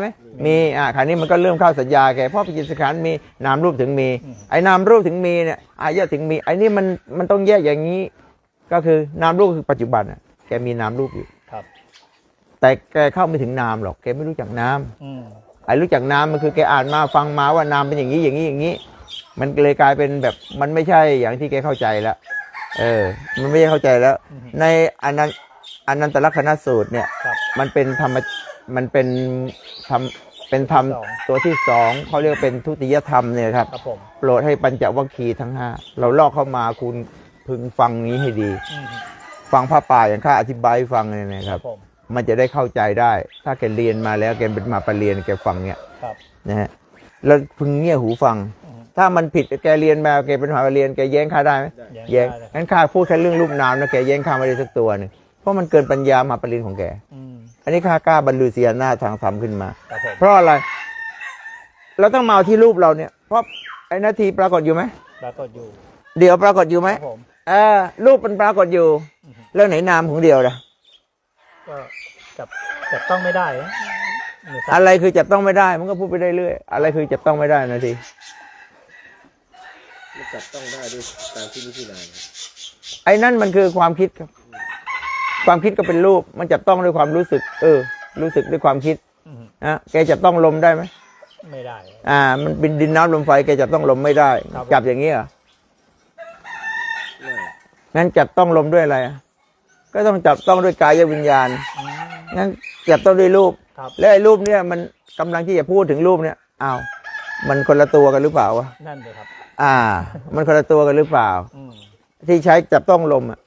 ไหมมีอ่าคราวนี้มันก็เริ่มเข้าสัญญาแกเพราะปฏิสังขารมีนามรูปถึงมี ไอ้นามรูปถึงมีเนี่ยอายะถึงมี ไอ้นี่มันมันต้องแยกอย่างนี้ ก็คือนามรูปคือปัจจุบันอะแกมีนามรูปอยู่ครับ แต่แกเข้าไม่ถึงนามหรอกแกไม่รู้จักนามอืมไอ้รู้จักนามมันคือแกอ่านมาฟังมาว่านามเป็นอย่างนี้อย่างนี้อย่างนี้ มันเลยกลายเป็นแบบมันไม่ใช่อย่างที่แกเข้าใจแล้วเออ มันไม่ใช่เข้าใจแล้ว ในอนันอนันตลักษณสูตรเนี่ยครับมันเป็นธรรม มันเป็นธรรมเป็นธรรมสอง ตัวที่สองเขาเรียกว่าเป็นทุติยธรรมเนี่ยครับ ครับผมโปรดให้ปัญจวัคคีย์ทั้งห้าเราลอกเข้ามาคุณพึงฟังนี้ให้ดี อืมฟังพระป่าอย่างข้าอธิบายให้ฟังเนี่ยนะคครัรับ บผมมันจะได้เข้าใจได้ ถ้าแกเรียนมาแล้วแกเป็นมาประเรียนแกฟังเนี่ยครับนะฮะแล้วพึงเงี่ยหูฟัง อืมถ้ามันผิดแกเรียนมาแกเป็นมหาเรียนแกแย้งข้าได้ไหมแย้แย้งงได้เลยงั้นข้าพูดแค่เรื่องรูปนามนะแกแย้งข้าไม่ได้สักตัวหนึ่งเพราะมันเกินปัญญามหาประเรียนของแก อืมอันนี้ข้ากล้าบรรลุเสียหน้าทางธรรมขึ้นมา ครับผมเพราะอะไร เราต้องมาเอาที่รูปเราเนี่ย เพราะไอ้นาทีปรากฏอยู่ไหมปรากฏอยู่เดี๋ยวปรากฏอยู่ไหมครับผมเออรูปมันปรากฏอยู่อือฮึแล้วไหนนามของเดียวล่ะ ก็จับจับต้องไม่ได้นะหรือสักอะไรคือจับต้องไม่ได้ มันก็พูดไปได้เรื่อยอะไรคือจับต้องไม่ได้นาที มันจับต้องได้ด้วยตามที่วิธีนานครับไอ้นั่นมันคือความคิดครับ ความคิดก็เป็นรูปมันจับต้องด้วยความรู้สึก เออ รู้สึกด้วยความคิดอืมนะแกจับต้องลมได้ไหมไม่ได้ อ่า มันเป็นดินน้ำลมไฟแกจับต้องลมไม่ได้ครับจับอย่างนี้เหรอไม่งั้นจับต้องลมด้วยอะไรอะก็ต้องจับต้องด้วยกายวิญญาณอืมงั้นจับต้องด้วยรูปครับแล้วไอ้รูปเนี่ยมันกำลังที่จะพูดถึงรูปเนี่ยอ้าวมันคนละตัวกันหรือเปล่าวะนั่นเลยครับ อ่า มันคนละตัวกันหรือเปล่าอืมที่ใช้จับต้องลมอะครับ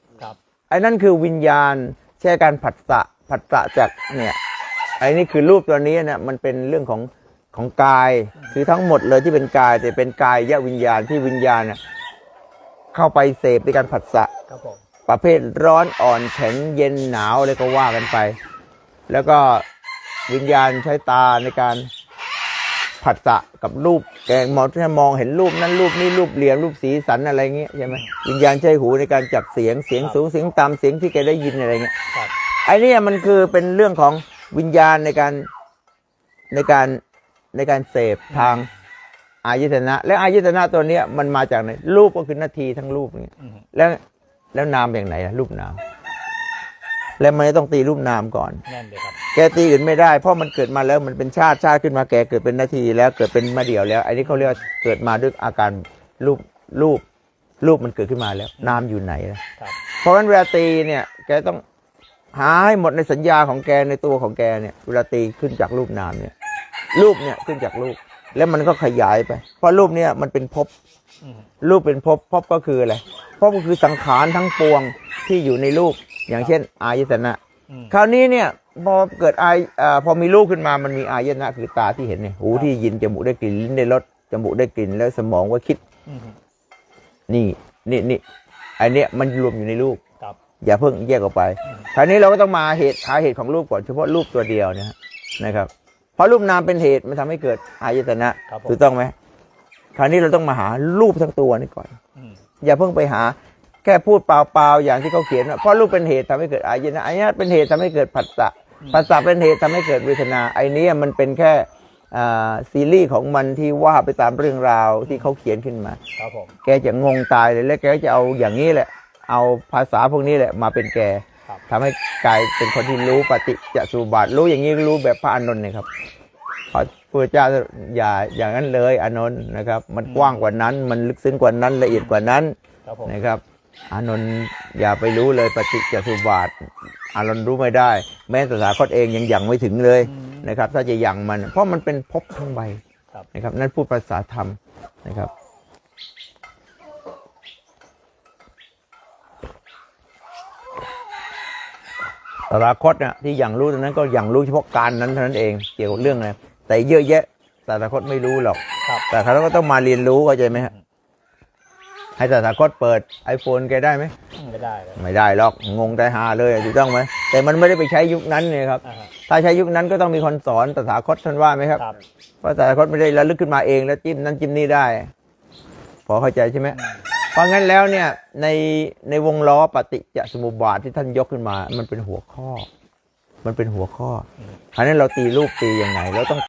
ไอ้นั่นคือวิญญาณใช้การผัสสะผัสสะจากเนี่ยไอ้นี่คือรูปตัวนี้เนี่ยมันเป็นเรื่องของของกายคือทั้งหมดเลยที่เป็นกาย แต่เป็นกายยะวิญญาณที่วิญญาณเนี่ยเข้าไปเสพในการผัสสะประเภทร้อนอ่อนแข็งเย็นหนาวอะไรก็ว่ากันไป แล้วก็วิญญาณใช้ตาในการ ผัสสะกับรูปแกมองถ้ามองเห็นรูปนั้นรูปนี้รูปเหลี่ยมรูปสีสันอะไรเงี้ยใช่ไหมวิญญาณใช้หูในการจับเสียงเสียงสูงเสียงต่ำเสียงที่แกได้ยินอะไรเงี้ยครับไอ้เนี่ยมันคือเป็นเรื่องของวิญญาณในการในการในการเสพทางอายตนะ และอายตนะตัวเนี้ยมันมาจากไหนรูปก็คือนาทีทั้งรูปเนี่ยอืมแล้วแล้วนามอย่างไหนอะรูปนาม แล้วมันต้องตีรูปนามก่อน นั่นเลยครับ แกตีอื่นไม่ได้ เพราะมันเกิดมาแล้วมันเป็นชาติชาติขึ้นมาแกเกิดเป็นนาทีแล้วเกิดเป็นมาเดี่ยวแล้ว อันนี้เขาเรียกว่าเกิดมาด้วยอาการรูปรูปรูปมันเกิดขึ้นมาแล้ว นามอยู่ไหนล่ะครับ เพราะฉะนั้นเวลาตีเนี่ยแกต้องหาให้หมดในสัญญาของแกในตัวของแกเนี่ยเวลาตีขึ้นจากรูปนามเนี่ย รูปเนี่ยขึ้นจากรูป แล้วมันก็ขยายไป เพราะรูปเนี่ยมันเป็นภพอืมรูปเป็นภพภพก็คืออะไรภพก็คือสังขารทั้งปวงที่อยู่ในรูป อย่างเช่น อายตนะ อืม คราวนี้เนี่ยพอเกิดอายเอ่อพอมีรูปขึ้นมามันมีอายตนะ คือตาที่เห็นเนี่ยหูที่ยินจมูกได้กลิ่นลิ้นได้รสจมูกได้กลิ่นแล้วสมองว่าคิดอืมนี่นี่นี่อันเนี้ยมันรวมอยู่ในรูปครับ อย่าเพิ่งแยกออกไป คราวนี้เราก็ต้องมาเหตุหาเหตุของรูปก่อนเฉพาะรูปตัวเดียวนะฮะนะครับ เพราะรูปนามเป็นเหตุมันทำให้เกิดอายตนะครับผม ถูกต้องไหมคราวนี้เราต้องมาหารูปทั้งตัวนี่ก่อน อืมอย่าเพิ่งไปหา แค่พูดเปล่าๆอย่างที่เขาเขียนว่าเพราะรูปเป็นเหตุทำให้เกิดอายตนะอายตนะเป็นเหตุทำให้เกิดผัสสะผัสสะเป็นเหตุทำให้เกิดเวทนาไอ้เนี้ยมันเป็นแค่อ่าซีรีส์ของมันที่ว่าไปตามเรื่องราวที่เขาเขียนขึ้นมาครับผมแกจะงงตายเลยแล้วแกก็จะเอาอย่างนี้แหละ เอาภาษาพวกนี้แหละมาเป็นแกครับทำให้กลายเป็นคนที่รู้ปฏิจจสุบาทรู้อย่างนี้รู้แบบพระอานนท์นะครับขอพระเจ้าอย่าอย่างนั้นเลยอานนท์นะครับ มันกว้างกว่านั้นมันลึกซึ้งกว่านั้นละเอียดกว่านั้นครับผมนะครับ อานนท์อย่าไปรู้เลยปฏิจจสุบาท อานนท์รู้ไม่ได้ แม้แต่สาคตเองยังยังไม่ถึงเลยอืมนะครับ ถ้าจะยังมัน เพราะมันเป็นภพทั้งใบครับนะครับ นั่นพูดภาษาธรรมนะครับตถาคตเนี่ยที่อย่างรู้ตรงนั้นก็อย่างรู้เฉพาะการนั้นเท่านั้นเองเกี่ยวกับเรื่องอะไรแต่เยอะแยะตถาคตไม่รู้หรอกครับแต่เขาก็ต้องมาเรียนรู้เข้าใจไหมฮะ ให้ตถาคตเปิด iPhone แกได้ไหมอืมไม่ได้เลยไม่ได้หรอกงงแต่หาเลยถูกต้องไหมแต่มันไม่ได้ไปใช้ยุคนั้นเนี่ยครับอ่าฮะ ถ้าใช้ยุคนั้นก็ต้องมีคนสอนตถาคตท่านว่าไหมครับครับ เพราะตถาคตไม่ได้ระลึกขึ้นมาเองแล้วจิ้มนั้นจิ้มนี่ได้ พอเข้าใจใช่ไหมอืมเพราะงั้นแล้วเนี่ยในในวงล้อปฏิจจสมุปบาทที่ท่านยกขึ้นมา มันเป็นหัวข้อ มันเป็นหัวข้อคราวนี้เราตีรูปตียังไงเราต้อง